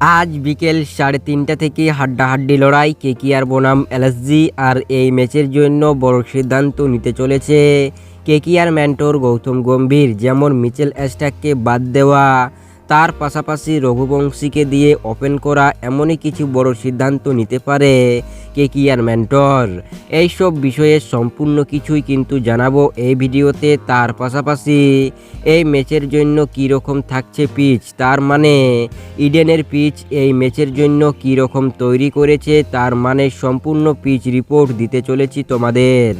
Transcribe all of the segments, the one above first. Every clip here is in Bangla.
আজ বিকেল সাড়ে তিনটা থেকে হাড্ডাহাড্ডি লড়াই কেকিআর বনাম এলএসজি আর এই ম্যাচের জন্য বড় সিদ্ধান্ত নিতে চলেছে কেকিআর ম্যান্টোর গৌতম গম্ভীর, যেমন মিচেল অ্যাস্টাককে বাদ দেওয়া। তার পাশাপাশি রঘুবংশীকে দিয়ে ওপেন করা এমনই কিছু বড় সিদ্ধান্ত নিতে পারে কে কি আর ম্যান্টর এইসব বিষয়ে সম্পূর্ণ কিছুই কিন্তু জানাব এই ভিডিওতে। তার পাশাপাশি এই ম্যাচের জন্য কী রকম থাকছে পিচ, তার মানে ইডেনের পিচ এই ম্যাচের জন্য কী রকম তৈরি করেছে, তার মানে সম্পূর্ণ পিচ রিপোর্ট দিতে চলেছি তোমাদের।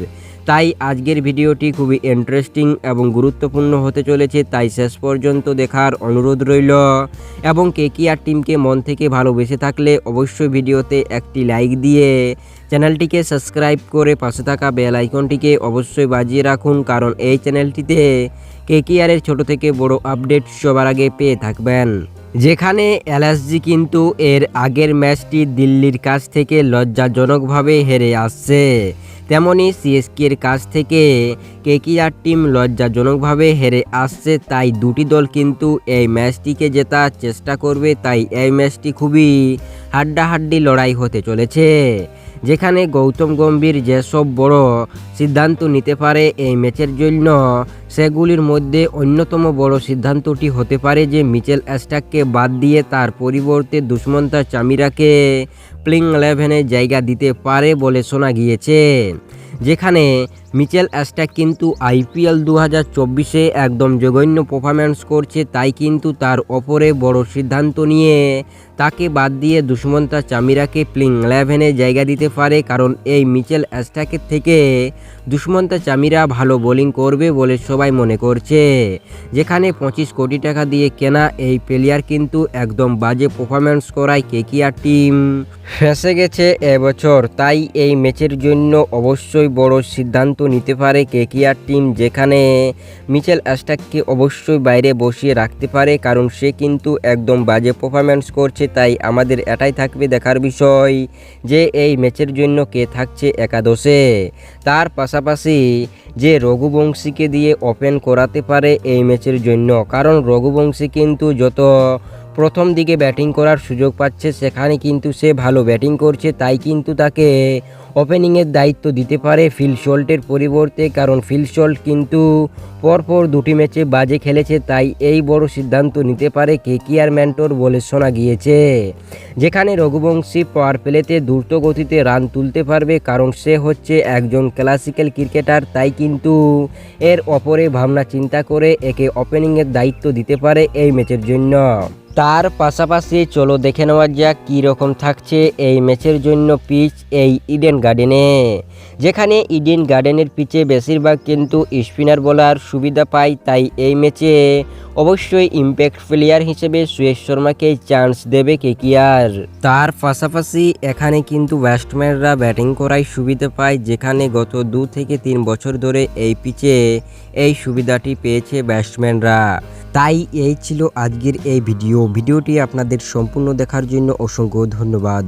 তাই আজকের ভিডিওটি খুবই ইন্টারেস্টিং এবং গুরুত্বপূর্ণ হতে চলেছে, তাই শেষ পর্যন্ত দেখার অনুরোধ রইল। এবং কেকিআর টিমকে মন থেকে ভালোবেসে থাকলে অবশ্যই ভিডিওতে একটি লাইক দিয়ে চ্যানেলটিকে সাবস্ক্রাইব করে পাশে থাকা বেল আইকনটিকে অবশ্যই বাজিয়ে রাখুন, কারণ এই চ্যানেলটিতে কেকিআরের ছোট থেকে বড় আপডেট সবার আগে পেয়ে থাকবেন। যেখানে এলএসজি কিন্তু এর আগের ম্যাচটি দিল্লির কাছ থেকে লজ্জাজনকভাবে হেরে আসছে। তেমনি সিএসকের কাছ থেকে কেকিআর টিম লজ্জাজনকভাবে হেরে আসছে, তাই দুটি দল কিন্তু এই ম্যাচটিকে জেতার চেষ্টা করবে, তাই এই ম্যাচটি খুবই হাড্ডাহাড্ডি লড়াই হতে চলেছে। যেখানে গৌতম গম্ভীর যেসব বড় সিদ্ধান্ত নিতে পারে, এই ম্যাচের জন্য সেগুলির মধ্যে অন্যতম বড় সিদ্ধান্তটি হতে পারে যে মিচেল অ্যাস্টাককে বাদ দিয়ে তার পরিবর্তে দুষ্মন্তা চামিরাকে প্লিং ইলেভেনে জায়গা দিতে পারে বলে শোনা গিয়েছে। যেখানে মিচেল অ্যাস্টাক কিন্তু আইপিএল দু হাজার চব্বিশে একদম জঘন্য পারফরম্যান্স করছে, তাই কিন্তু তার ওপরে বড় সিদ্ধান্ত নিয়ে তাকে বাদ দিয়ে দুষ্মন্তা চামিরাকে প্লিং ইলেভেনে জায়গা দিতে পারে, কারণ এই মিচেল অ্যাস্টাকের থেকে দুষ্মন্তা চামিরা ভালো বোলিং করবে বলে সবাই মনে করছে। যেখানে পঁচিশ কোটি টাকা দিয়ে কেনা এই প্লেয়ার কিন্তু একদম বাজে পারফরম্যান্স করায় কেকিআর টিম ফেসে গেছে এবছর, তাই এই ম্যাচের জন্য অবশ্যই বড় সিদ্ধান্ত নিতে পারে কেকিআর টিম যেখানে মিচেল অ্যাস্টাককে অবশ্যই বাইরে বসিয়ে রাখতে পারে, কারণ সে কিন্তু একদম বাজে পারফরম্যান্স করছে, তাই আমাদের এটাই থাকবে দেখার বিষয় যে এই ম্যাচের জন্য কে থাকছে একাদশে। তার পাশাপাশি যে রঘুবংশীকে দিয়ে ওপেন করাতে পারে এই ম্যাচের জন্য, কারণ রঘুবংশী কিন্তু যত প্রথম দিকে ব্যাটিং করার সুযোগ পাচ্ছে, সেখানে কিন্তু সে ভালো ব্যাটিং করছে, তাই কিন্তু তাকে ওপেনিংয়ের দায়িত্ব দিতে পারে ফিল শল্টের পরিবর্তে, কারণ ফিল শল্ট কিন্তু পরপর দুটি ম্যাচে বাজে খেলেছে, তাই এই বড় সিদ্ধান্ত নিতে পারে কে কেকিআর ম্যান্টোর বলে শোনা গিয়েছে। যেখানে রঘুবংশী পাওয়ার প্লেতে দ্রুত গতিতে রান তুলতে পারবে, কারণ সে হচ্ছে একজন ক্লাসিক্যাল ক্রিকেটার তাই কিন্তু এর অপরে ভাবনা চিন্তা করে একে ওপেনিংয়ের দায়িত্ব দিতে পারে এই ম্যাচের জন্য। তার পাশাপাশি চলো দেখে নেওয়া যাক কী রকম থাকছে এই ম্যাচের জন্য পিচ এই ইডেন গার্ডেনে যেখানে ইডেন গার্ডেনের পিচে বেশিরভাগ কিন্তু স্পিনার বলার সুবিধা পায় তাই এই ম্যাচে অবশ্যই ইম্প্যাক্ট প্লেয়ার হিসেবে সুয়েশ শর্মাকে চান্স দেবে কেকিআর তার পাশাপাশি এখানে কিন্তু ব্যাটসম্যানরা ব্যাটিং করাই সুবিধা পায়, যেখানে গত দু থেকে তিন বছর ধরে এই পিচে এই সুবিধাটি পেয়েছে ব্যাটসম্যানরা তাই এই ছিল আজকের এই ভিডিও। ভিডিওটি আপনাদের সম্পূর্ণ দেখার জন্য অসংখ্য ধন্যবাদ।